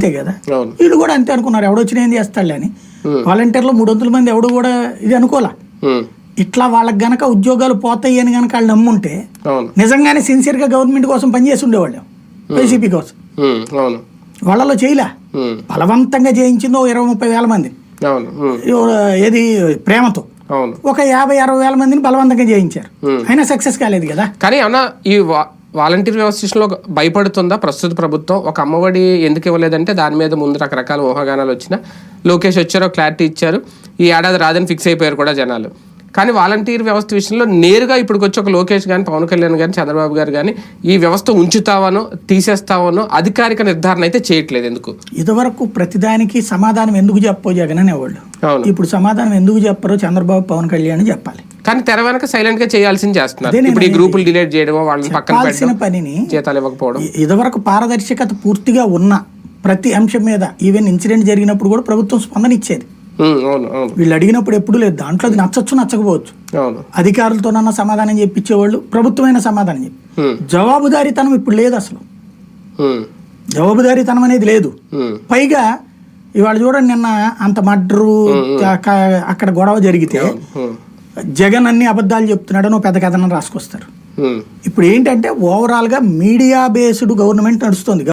అంతే కదా? వీళ్ళు కూడా అంతే అనుకున్నారు. ఎవడొచ్చినా ఏం చేస్తాడులే అని. వాలంటీర్లో మూడు వందల మంది ఎవడు కూడా ఇది అనుకోలే ఇట్లా వాళ్ళకి గనక ఉద్యోగాలు పోతాయి అని గనక వాళ్ళు నమ్ముంటే నిజంగానే సిన్సియర్గా గవర్నమెంట్ కోసం పనిచేసి ఉండేవాళ్ళం. వైసీపీ కోసం. వాళ్ళలో చేయలే. బలవంతంగా చేయించిందో ఇరవై ముప్పై వేల మంది. ఏది ప్రేమతో. ఒక యాభై అరవై వేల మందిని బలవంతంగా చేయించారు. అయినా సక్సెస్ కాలేదు కదా? కానీ అన్న ఈ వాలంటీర్ వ్యవస్థ విషయంలో భయపడుతుందా? ప్రస్తుత ప్రభుత్వం ఒక అమ్మఒడి ఎందుకు ఇవ్వలేదంటే దాని మీద ముందు రకరకాల ఊహాగానాలు వచ్చినా లోకేష్ వచ్చారో క్లారిటీ ఇచ్చారు. ఈ ఏడాది రాదని ఫిక్స్ అయిపోయారు కూడా జనాలు. కానీ వాలంటీర్ వ్యవస్థ విషయంలో నేరుగా ఇప్పుడు వచ్చి ఒక లోకేష్ కానీ పవన్ కళ్యాణ్ కానీ చంద్రబాబు గారు కానీ ఈ వ్యవస్థ ఉంచుతావనో తీసేస్తావనో అధికారిక నిర్ధారణ అయితే చేయట్లేదు ఎందుకు? ఇదివరకు ప్రతిదానికి సమాధానం ఎందుకు చెప్పో జగన్ అనేవాళ్ళు. అవును. ఇప్పుడు సమాధానం ఎందుకు చెప్పరో చంద్రబాబు పవన్ కళ్యాణ్ చెప్పాలి. కానీ తెర వెనక సైలెంట్గా చేయాల్సింది చేస్తున్నారు. ఇప్పుడు ఈ గ్రూపులు డిలీట్ చేయడం వాళ్ళని పక్కన పెట్టడం పనిని జీతాలు ఇవ్వకపోవడం. ఇదివరకు పారదర్శకత పూర్తిగా ఉన్న ప్రతి అంశం మీద ఈవెన్ ఇన్సిడెంట్ జరిగినప్పుడు కూడా ప్రభుత్వం స్పందన ఇచ్చేది. వీళ్ళు అడిగినప్పుడు ఎప్పుడు లేదు. దాంట్లో అది నచ్చచ్చు నచ్చకపోవచ్చు. అధికారులతోనన్నా సమాధానం చెప్పించేవాళ్ళు ప్రభుత్వమైన సమాధానం చెప్పి. జవాబుదారీతనం ఇప్పుడు లేదు అసలు. జవాబుదారీతనం అనేది లేదు. పైగా ఇవాళ చూడండి నిన్న అంత మడ్రు అక్కడ గొడవ జరిగితే జగన్ అన్ని అబద్ధాలు చెప్తున్నాడని ఒక పెద్ద కథనం రాసుకొస్తారు. ఇప్పుడు ఏంటంటే ఓవరాల్గా మీడియా బేస్డ్ గవర్నమెంట్ నడుస్తుంది.